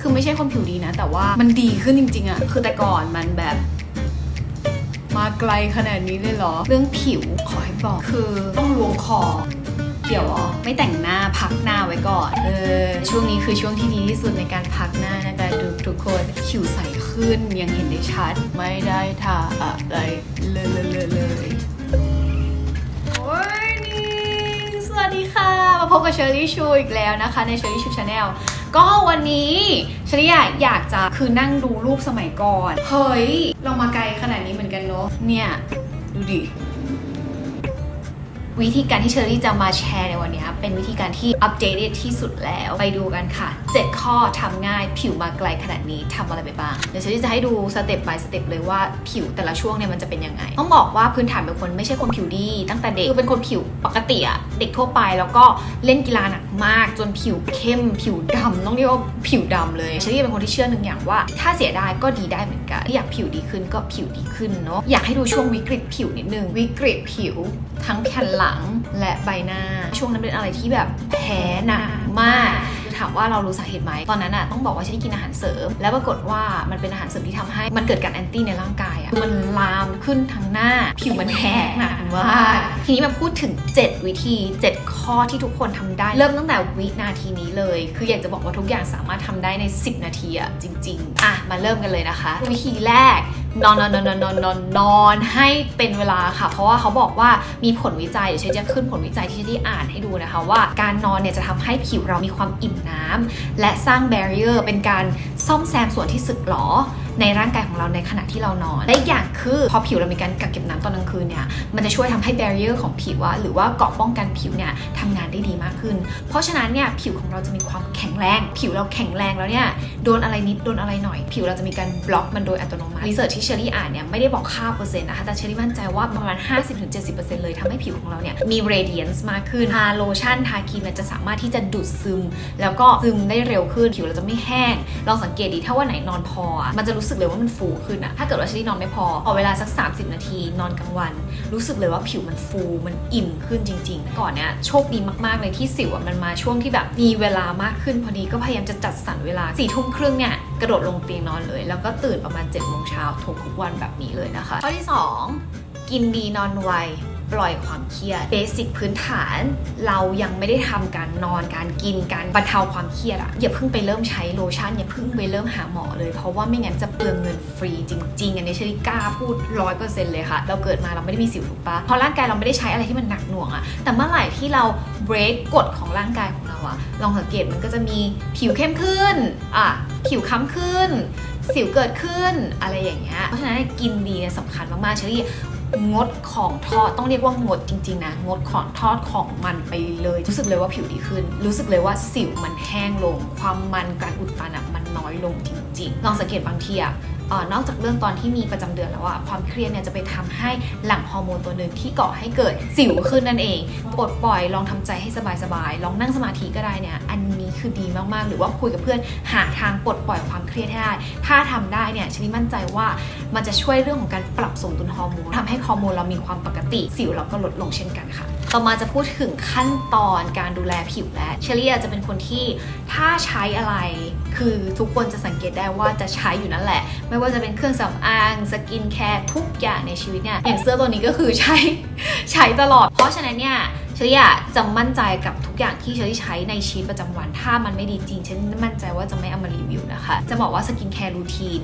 คือไม่ใช่คนผิวดีนะ แต่ว่ามันดีขึ้นจริงๆอะคือแต่ก่อนมันแบบมาไกลขนาดนี้เลยเหรอ เรื่องผิวขอให้บอกคือต้องลวงคอเดี๋ยวอ๋อไม่แต่งหน้าพักหน้าไว้ก่อนเออช่วงนี้คือช่วงที่ดีที่สุดในการพักหน้านะคะทุกทุกคนผิวใสขึ้นยังเห็นได้ชัด ไม่ได้ทาอะไรเลยเลยเลยเลยโอ้ยนี่สวัสดีค่ะ มาพบกับเชอรี่ชูอีกแล้วนะคะ ในเชอรี่ชูชาแนล ก็วันนี้ชอรี่อยากอยากจะคือนั่งดูรูปสมัยก่อน เฮ้ย เรามาไกลขนาดนี้เหมือนกันเนาะเนี่ย ดูดิ วิธีการที่เชอรี่จะมาแชร์ในวันนี้ เป็นวิธีการที่อัปเดตที่สุดแล้วไปดูกันค่ะ 7 ข้อทำง่ายผิวมาไกลขนาดนี้ทำอะไรไปบ้าง เดี๋ยวเชอรี่จะให้ดูสเต็ป by สเต็ปเลยว่าผิวแต่ละช่วงเนี่ยมันจะเป็นยังไง ต้องบอกว่าพื้นฐานเป็นคนไม่ใช่คนผิวดี ตั้งแต่เด็กคือเป็นคนผิวปกติอะเด็กทั่วไปแล้วก็เล่นกีฬาหนักมากจนผิวเข้มผิวดำต้องเรียกว่าผิวดำเลยเชอรี่เป็นคนที่เชื่อหนึ่งอย่างว่า ถ้าเสียได้ก็ดีได้เหมือนกันอยากผิวดีขึ้นก็ผิวดีขึ้นเนาะอยากให้ดูช่วงวิกฤตผิวนิดนึงวิกฤตผิวทั้งแผ่นหลังและใบหน้า ช่วงนั้นเป็นอะไรที่แบบแพ้หนักมากคือถามว่าเรารู้สาเหตุไหมตอนนั้นอะต้องบอกว่าฉันได้กินอาหารเสริม แล้วปรากฏว่ามันเป็นอาหารเสริมที่ทำให้มันเกิดการแอนตี้ในร่างกาย มันลามขึ้นทั้งหน้า ผิวมันแห้งหนักมากทีนี้มาพูดถึง 7 วิธี 7 ข้อที่ทุกคนทำได้ เริ่มตั้งแต่วินาทีนี้เลย คืออยากจะบอกว่าทุกอย่างสามารถทำได้ใน 10 นาทีอะจริง ๆ อะ มาเริ่มกันเลยนะคะ วิธีแรกนอนนอนนอนนอนนอนนอนให้เป็นเวลาค่ะ เพราะว่าเขาบอกว่ามีผลวิจัยเดี๋ยวเชนจะขึ้นผลวิจัยที่เชนได้อ่านให้ดูนะคะว่าการนอนเนี่ยจะทำให้ผิวเรามีความอิ่มน้ำและสร้างแบเรียร์เป็นการซ่อมแซมส่วนที่สึกหรอ ในร่างกายของเราในขณะที่เรานอนและอีกอย่างคือพอผิวเรามีการกักเก็บน้ำตอนกลางคืนเนี่ยมันจะช่วยทำให้แบเรียร์ของผิวอะหรือว่าเกาะป้องกันผิวเนี่ยทำงานได้ดีมากขึ้น เพราะฉะนั้นเนี่ยผิวของเราจะมีความแข็งแรง ผิวเราแข็งแรงแล้วเนี่ยโดนอะไรนิดโดนอะไรหน่อย ผิวเราจะมีการบล็อกมันโดยอัตโนมัติรีเสิร์ชที่เชอรี่อ่านเนี่ยไม่ได้บอกค่าเปอร์เซ็นต์นะคะแต่เชอรี่มั่นใจว่าประมาณ 50-70%เลยทำให้ผิวของเราเนี่ยมี radiance มากขึ้นทาโลชั่นทาครีมเนี่ยจะสามารถที่จะดูดซึม แล้วก็ซึมได้เร็วขึ้นผิวเราจะไม่แห้งลองสังเกตดีถ้าว่าไหนนอนพอมันจะรู้สึกเลยว่ามันฟูขึ้นอะถ้าเกิดว่าชอรี่นอนไม่พอพอเวลาสัก 30 นาที นอนกลางวัน รู้สึกเลยว่าผิวมันฟูมันอิ่มขึ้นจริงๆ ก่อนเนี้ยโชคดีมากๆเลยที่สิวมันมาช่วงที่แบบมีเวลามากขึ้นพอดีก็พยายามจะจัดสรรเวลาสี่ทุ่มครึ่งเนี่ยกระโดดลงเตียงนอนเลย แล้วก็ตื่นประมาณ7จ็ดโมงเช้าทุกๆวันแบบนี้เลยนะคะข้อที่ 2 กินดีนอนไว ปล่อยความเครียดเบสิกพื้นฐาน เรายังไม่ได้ทำการนอนการกินการบรรเทาความเครียดอะอย่าเพิ่งไปเริ่มใช้โลชั่นอย่าเพิ่งไปเริ่มหาหมอเลยเพราะว่าไม่งั้นจะเปลืองเงินฟรีจริง ๆ อันนี้เชลิกล้าพูดร้อยเปอร์เซ็นต์เลยค่ะ เราเกิดมาเราไม่ได้มีสิวถูกปะเพราะร่างกายเราไม่ได้ใช้อะไรที่มันหนักหน่วงอะแต่เมื่อไหร่ที่เรา break กฎของร่างกายของเราอะลองสังเกตมันก็จะมีผิวเข้มขึ้นอะผิวค้ำขึ้น สิวเกิดขึ้นอะไรอย่างเงี้ยเพราะฉะนั้นกินดีเนี่ยสำคัญมากๆเชอรี่ งดของทอดต้องเรียกว่างดจริงๆนะงดของทอดของมันไปเลย รู้สึกเลยว่าผิวดีขึ้น รู้สึกเลยว่าสิวมันแห้งลง ความมันการอุดตันอะมันน้อยลงจริงๆลองสังเกตบางทีอะ ออนอกจากเรื่องตอนที่มีประจำเดือนแล้วอะความเครียดเนี่ยจะไปทำให้หลั่งฮอร์โมนตัวหนึ่งที่ก่อให้เกิดสิวขึ้นนั่นเองปลดปล่อยลองทำใจให้สบายๆลองนั่งสมาธิก็ได้เนี่ยอันนี้คือดีมากๆ หรือว่าคุยกับเพื่อนหาทางปลดปล่อยความเครียดให้ได้ ถ้าทำได้เนี่ยชนิดมั่นใจว่ามันจะช่วยเรื่องของการปรับสมดุลฮอร์โมนทำให้ฮอร์โมนเรามีความปกติสิวเราก็ลดลงเช่นกันค่ะ ต่อมาจะพูดถึงขั้นตอนการดูแลผิวและเชลี่จะเป็นคนที่ถ้าใช้อะไร คือทุกคนจะสังเกตได้ว่าจะใช้อยู่นั่นแหละ ไม่ว่าจะเป็นเครื่องสำอาง สกินแคร์ทุกอย่างในชีวิตเนี่ยอย่างเสื้อตัวนี้ก็คือใช้ใช้ตลอด เพราะฉะนั้นเนี่ย เชลี่จะมั่นใจกับทุกอย่างที่เชลี่ใช้ในชีวิตประจำวัน ถ้ามันไม่ดีจริงฉันมั่นใจว่าจะไม่เอามารีวิวนะคะ จะบอกว่าสกินแคร์รูทีน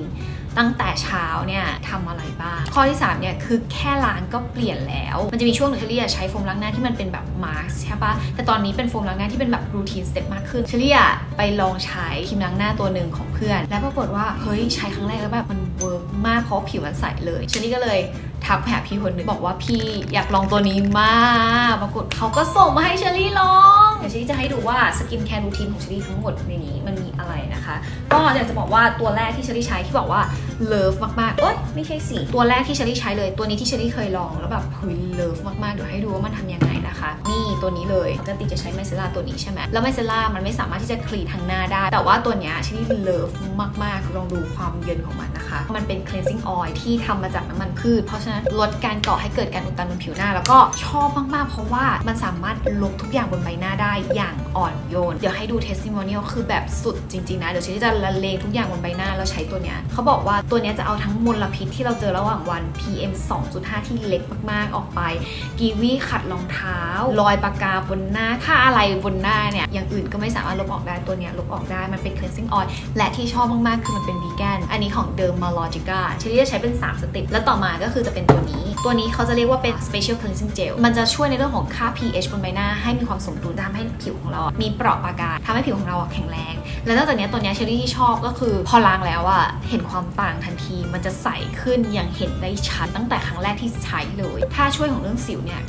ตั้งแต่เช้าเนี่ยทำอะไรบ้าง ข้อที่ 3 เนี่ย คือแค่ล้างก็เปลี่ยนแล้ว มันจะมีช่วงหนึ่งเชลี่ใช้โฟมล้างหน้าที่มันเป็นแบบมาร์สใช่ปะแต่ตอนนี้เป็นโฟมล้างหน้าที่เป็นแบบรูทีนสเต็ปมากขึ้นเชลี่ไปลองใช้ครีมล้างหน้าตัวหนึ่งของเพื่อน แล้วปรากฏว่า เฮ้ย ใช้ครั้งแรกแล้วแบบมันเวิร์กมากเพราะผิวมันใสเลยเชลี่ก็เลย ทักไปหาพี่คนหนึ่งบอกว่าพี่อยากลองตัวนี้มากปรากฏเขาก็ส่งมาให้เชลี่ลองเดี๋ยวเชลี่จะให้ดูว่าสกินแคร์รูทีนของเชลี่ทั้งหมดในนี้มันมีอะไรนะคะ ก็อยากจะบอกว่าตัวแรกที่เชลี่ใช้ที่บอกว่าเลิฟมากๆเอ้ยไม่ใช่สิตัวแรกที่เชลี่ใช้เลย ตัวนี้ที่เชลี่เคยลองแล้วแบบเฮ้ยเลิฟมากๆเดี๋ยวให้ดูว่ามันทำยังไงนะ นะคะ นี่ตัวนี้เลยปกติจะใช้ไมเซล่าตัวนี้ใช่ไหมแล้วไมเซล่ามันไม่สามารถที่จะคลีนทางหน้าได้ แต่ว่าตัวเนี้ยชนิดเลิฟมากๆลองดูความเย็นของมันนะคะ มันเป็น cleansing oil ที่ทำมาจากน้ำมันพืช เพราะฉะนั้นลดการก่อให้เกิดการอุดตันบนผิวหน้า แล้วก็ชอบมากๆ เพราะว่ามันสามารถลบทุกอย่างบนใบหน้าได้อย่างอ่อนโยน เดี๋ยวให้ดู testimonial คือแบบสุดจริงๆนะ เดี๋ยวฉันจะละเลงทุกอย่างบนใบหน้าแล้วใช้ตัวเนี้ยเขาบอกว่าตัวเนี้ยจะเอาทั้งมลพิษที่เราเจอระหว่างวัน PM 2.5 ที่เล็กมากๆออกไปกีวีขัดรองเท้า รอยปากกาบนหน้าถ้าอะไรบนหน้าเนี่ยอย่างอื่นก็ไม่สามารถลบออกได้ตัวเนี้ยลบออกได้มันเป็น cleansing oil และที่ชอบมากๆ คือมันเป็นวีแกนอันนี้ของ Dermalogica ชลิจะใช้เป็น 3 สเต็ปแล้วต่อมาก็คือจะเป็นตัวนี้ ตัวนี้เขาจะเรียกว่าเป็น special cleansing gel มันจะช่วยในเรื่องของค่า pH บนใบหน้าให้มีความสมดุลทำให้ผิวของเราอะมีเปราะปาการทำให้ผิวของเราอะแข็งแรง แล้วนอกจากนี้ตัวนี้เชอรี่ที่ชอบก็คือ พอล้างแล้วอะเห็นความต่างทันที มันจะใสขึ้นอย่างเห็นได้ชัดตั้งแต่ครั้งแรกที่ใช้เลย ถ้าช่วยของเรื่องสิวเนี่ย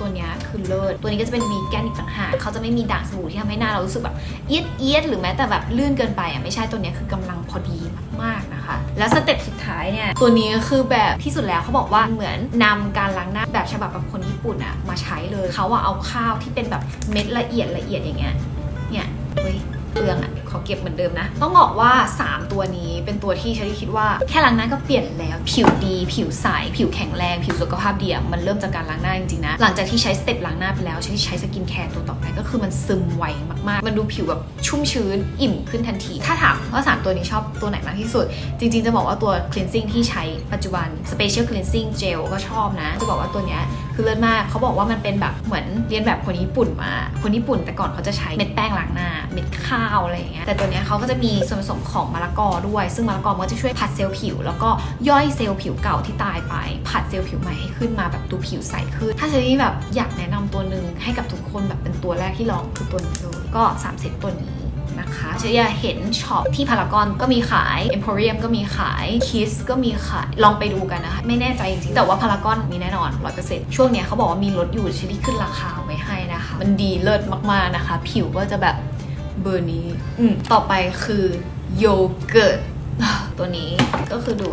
ตัวนี้คือเลิศ ตัวนี้ก็จะเป็นวีแกนอีกต่างหากเขาจะไม่มีด่างสบู่ที่ทำให้หน้าเรารู้สึกแบบเอียดเอียดหรือแม้แต่แบบลื่นเกินไปอะไม่ใช่ตัวนี้คือกำลังพอดีมากๆนะคะ แล้วสเต็ปสุดท้ายเนี่ยตัวนี้คือแบบที่สุดแล้วเขาบอกว่าเหมือนนำการล้างหน้าแบบฉบับแบบคนญี่ปุ่นอะมาใช้เลยเขาอะเอาข้าวที่เป็นแบบเม็ดละเอียดละเอียดอย่างเงี้ยเนี่ยเฮ้ย เปลืองอะขอเก็บเหมือนเดิมนะ ต้องบอกว่า 3 ตัวนี้เป็นตัวที่ชอรี่คิดว่าแค่ล้างหน้าก็เปลี่ยนแล้ว ผิวดี ผิวใส ผิวแข็งแรง ผิวสุขภาพดีอะมันเริ่มจากการล้างหน้าจริงๆนะ หลังจากที่ใช้สเต็ปล้างหน้าไปแล้วชอรี่ใช้สกินแคร์ตัวต่อไปก็คือมันซึมไวมากๆ มันดูผิวแบบชุ่มชื้น อิ่มขึ้นทันที ถ้าถามว่าสามตัวนี้ชอบตัวไหนมากที่สุด จริง ๆ จะบอกว่าตัว cleansing ที่ใช้ปัจจุบัน special cleansing gel ก็ชอบนะ จะบอกว่าตัวเนี้ย คือเลิศมากเขาบอกว่ามันเป็นแบบเหมือนเรียนแบบคนญี่ปุ่นมา คนญี่ปุ่นแต่ก่อนเขาจะใช้เม็ดแป้งล้างหน้า เม็ดข้าวอะไรอย่างเงี้ยแต่ตัวเนี้ยเขาก็จะมีส่วนผสมของมะละกอด้วย ซึ่งมะละกอมันก็จะช่วยผัดเซลล์ผิว แล้วก็ย่อยเซลล์ผิวเก่าที่ตายไป ผัดเซลล์ผิวใหม่ให้ขึ้นมาแบบดูผิวใสขึ้น ถ้าเชอรี่แบบอยากแนะนำตัวหนึ่งให้กับทุกคนแบบเป็นตัวแรกที่ลองคือตัวนี้เลยก็สามเซตตัวนี้ นะคะเชยเห็นช็อปที่พารากอนก็มีขาย Emporium ก็มีขาย Kiss ก็มีขาย ลองไปดูกันนะคะ ไม่แน่ใจจริงๆ แต่ว่าพารากอนมีแน่นอน100%ช่วงเนี้ยเขาบอกว่ามีลดอยู่ชนิดขึ้นราคาไว้ให้นะคะ มันดีเลิศมากๆนะคะ ผิวก็จะแบบเบอร์นี้ อืมต่อไปคือโยเกิร์ตตัวนี้ก็คือดู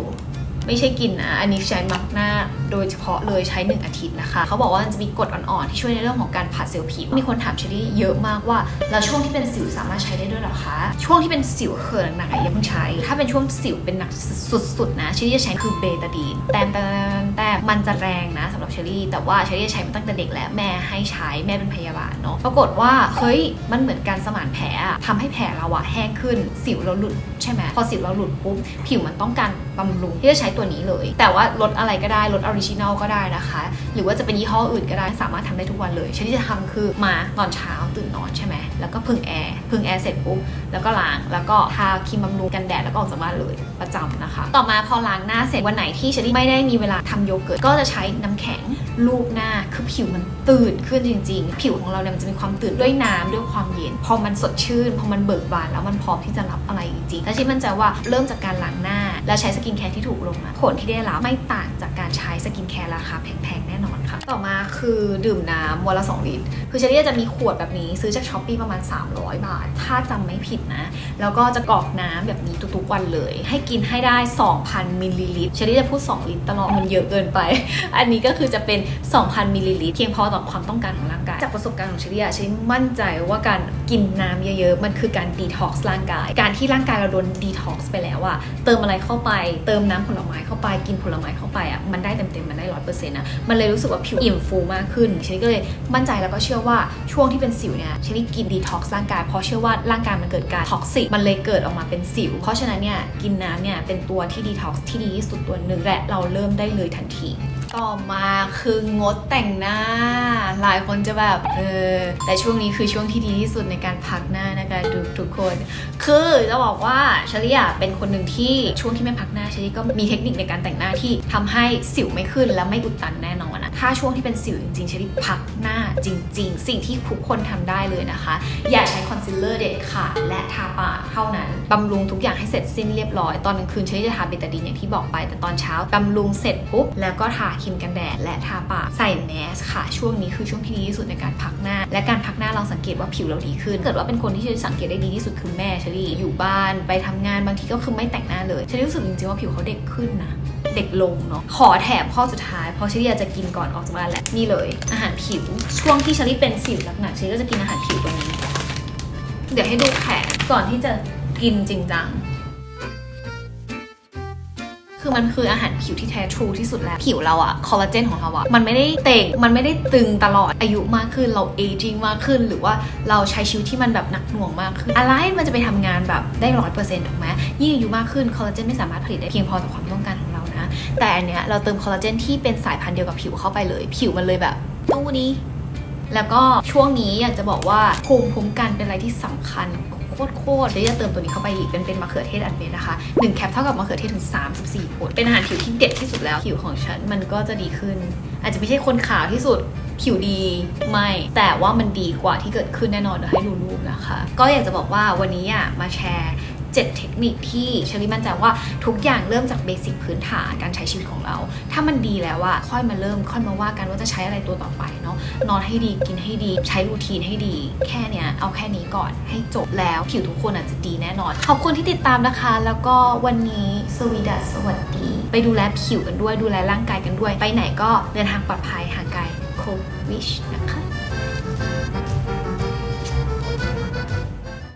ไม่ใช่กินนะ อันนี้ใช้มักหน้าโดยเฉพาะเลยใช้ 1 อาทิตย์นะคะ เขาบอกว่ามันจะมีกรดอ่อนๆ ที่ช่วยในเรื่องของการผัดเซลล์ผิว มีคนถามเชอรี่เยอะมากว่า แล้วช่วงที่เป็นสิวสามารถใช้ได้ด้วยหรอคะ ช่วงที่เป็นสิวเขินหนักๆอย่าเพิ่งใช้ ถ้าเป็นช่วงสิวเป็นหนักสุดๆนะเชอรี่จะใช้คือเบตาดีนแต่แต่แต่มันจะแรงนะสำหรับเชอรี่ แต่ว่าเชอรี่ใช้มาตั้งแต่เด็กแล้วแม่ให้ใช้แม่เป็นพยาบาลเนาะ ปรากฏว่าเฮ้ยมันเหมือนการสมานแผลอะทำให้แผลเราอะแห้งขึ้น สิวเราหลุดใช่ไหมพอสิวเราหลุดปุ๊บผิวมันต้องการบำรุงที่จะใช้ตัวนี้เลย แต่ว่าลดอะไรก็ได้ลดออริจินอลก็ได้นะคะ หรือว่าจะเป็นยี่ห้ออื่นก็ได้สามารถทำได้ทุกวันเลยฉันที่จะทำคือมาตอนเช้าตื่นนอนใช่ไหมแล้วก็พึ่งแอร์พึ่งแอร์เสร็จปุ๊บแล้วก็ล้างแล้วก็ทาครีมบำรุงกันแดดแล้วก็ออกจากบ้านเลยประจำนะคะ ต่อมาพอล้างหน้าเสร็จวันไหนที่เชอรี่ไม่ได้มีเวลาทำโยเกิร์ตก็จะใช้น้ำแข็งลูบหน้าคือผิวมันตื่นขึ้นจริง ๆ ผิวของเราเนี่ยมันจะมีความตื่นด้วยน้ำด้วยความเย็น พอมันสดชื่น พอมันเบิกบานแล้วมันพร้อมที่จะรับอะไรจริงๆและที่มันใจะว่าเริ่มจากการล้างหน้า แล้วใช้สกินแคร์ที่ถูกลงผลที่ได้รับไม่ต่างจากการใช้สกินแคร์ราคาแพงๆ แน่นอนค่ะ ต่อมาคือดื่มน้ำวันละ 2 ลิตร คือเชอรี่จะมีขวดแบบนี้ซื้อจากช้อปปีประมาณ 300 บาท ถ้าจำไม่ผิดนะ แล้วก็จะกรอกน้ำแบบนี้ทุกๆวันเลย ให้กินให้ได้ 2,000 มิลลิลิตรเชอรี่จะพูด 2 ลิตรตลอดมันเยอะเกินไป อันนี้ก็คือจะเป็น 2,000 มิลลิลิตรเพียงพอต่อความต้องการของร่างกาย จากประสบการณ์ของเชอรี่เชอรี่มั่นใจว่าการ กินน้ำเยอะๆ มันคือการดีท็อกซ์ร่างกาย การที่ร่างกายเราโดนดีท็อกซ์ไปแล้วอะเติมอะไรเข้าไป เติมน้ำผลไม้เข้าไป กินผลไม้เข้าไปอะมันได้เต็มๆ มันได้ร้อยเปอร์เซ็นต์นะ มันเลยรู้สึกว่าผิวอิ่มฟูมากขึ้นเชอรี่ก็เลยมั่นใจแล้วก็เชื่อว่าช่วงที่เป็นสิวเนี่ยเชอรี่กินดีท็อกซ์ร่างกาย เพราะเชื่อว่าร่างกายมันเกิดการท็อกซิก มันเลยเกิดออกมาเป็นสิว เพราะฉะนั้นเนี่ยกินน้ำเนี่ยเป็นตัวที่ดีท็อกซ์ที่ดีที่สุดตัวหนึ่งและเราเริ่มได้เลยทันที ต่อมาคืองดแต่งหน้า หลายคนจะแบบเออแต่ช่วงนี้คือช่วงที่ดีที่สุดในการพักหน้านะคะทุกทุกคน คือจะบอกว่าเชอรี่อะเป็นคนหนึ่งที่ช่วงที่ไม่พักหน้าเชอรี่ก็มีเทคนิคในการแต่งหน้าที่ทำให้สิวไม่ขึ้นและไม่อุดตันแน่นอน ถ้าช่วงที่เป็นสิวจริงๆเชอรี่พักหน้าจริง ๆ สิ่งที่ทุกคนทำได้เลยนะคะ อย่าใช้คอนซีลเลอร์เด็ดขาดและทาปากเท่านั้นบำรุงทุกอย่างให้เสร็จสิ้นเรียบร้อย ตอนกลางคืนเชอรี่จะทาเบตาดีนอย่างที่บอกไป แต่ตอนเช้าบำรุงเสร็จปุ๊บแล้วก็ทาครีมกันแดดและทาปากใส่แมสค่ะ ช่วงนี้คือช่วงที่ดีที่สุดในการพักหน้า และการพักหน้าเราสังเกตว่าผิวเราดีขึ้น เกิดว่าเป็นคนที่เชอรี่สังเกตได้ดีที่สุดคือแม่เชอรี่อยู่บ้านไปทำงานบางทีก็คือไม่แต่งหน้าเลยเชอรี่รู้สึกจริงๆว่าผิวเขาเด็กขึ้นนะ เด็กลงเนาะขอแถมข้อสุดท้ายเพราะเชลี่จะกินก่อนออกจากบ้านแหละนี่เลย อาหารผิว ช่วงที่เชลี่เป็นสิวหนักๆเชลี่ก็จะกินอาหารผิวตรงนี้ เดี๋ยวให้ดูแผนก่อนที่จะกินจริงจังคือมันคืออาหารผิวที่แท้ทรูที่สุดแล้ว ผิวเราอะคอลลาเจนของเราอะมันไม่ได้เต่ง มันไม่ได้ตึงตลอดอายุมากขึ้นเราเอจิงมากขึ้น หรือว่าเราใช้ชีวิตที่มันแบบหนักหน่วงมากขึ้น อะไรมันจะไปทำงานแบบได้ร้อยเปอร์เซ็นต์ถูกไหมยิ่งอายุมากขึ้นคอลลาเจนไม่สามารถผลิตได้เพียงพอต่อความต้องการของเรา แต่อันเนี้ยเราเติมคอลลาเจนที่เป็นสายพันธุ์เดียวกับผิวเข้าไปเลย ผิวมันเลยแบบตู้นี้ แล้วก็ช่วงนี้อยากจะบอกว่าภูมิคุ้มกันเป็นอะไรที่สำคัญโคตรโคตรเดี๋ยวจะเติมตัวนี้เข้าไปอีก เป็นเป็นมะเขือเทศอันเม็ดนะคะ 1 แคปเท่ากับมะเขือเทศถึง 34ผลเป็นอาหารผิวที่เด็ดที่สุดแล้ว ผิวของฉันมันก็จะดีขึ้น อาจจะไม่ใช่คนขาวที่สุดผิวดีไม่ แต่ว่ามันดีกว่าที่เกิดขึ้นแน่นอนเดี๋ยวให้ดูรูปนะคะ ก็อยากจะบอกว่าวันนี้อะมาแชร์ 7 เทคนิคที่เชลิมั่นใจว่าทุกอย่างเริ่มจากเบสิกพื้นฐานการใช้ชีวิตของเรา ถ้ามันดีแล้วอะค่อยมาเริ่มค่อยมาว่ากันว่าจะใช้อะไรตัวต่อไปเนาะนอนให้ดีกินให้ดี ใช้รูทีนให้ดี แค่เนี้ยเอาแค่นี้ก่อนให้จบแล้วผิวทุกคนอาจจะดีแน่นอน ขอบคุณที่ติดตามนะคะ แล้วก็วันนี้สวีดัสสวัสดี ไปดูแลผิวกันด้วยดูแลร่างกายกันด้วย ไปไหนก็เดินทางปลอดภัยห่างไกลโควิชนะคะ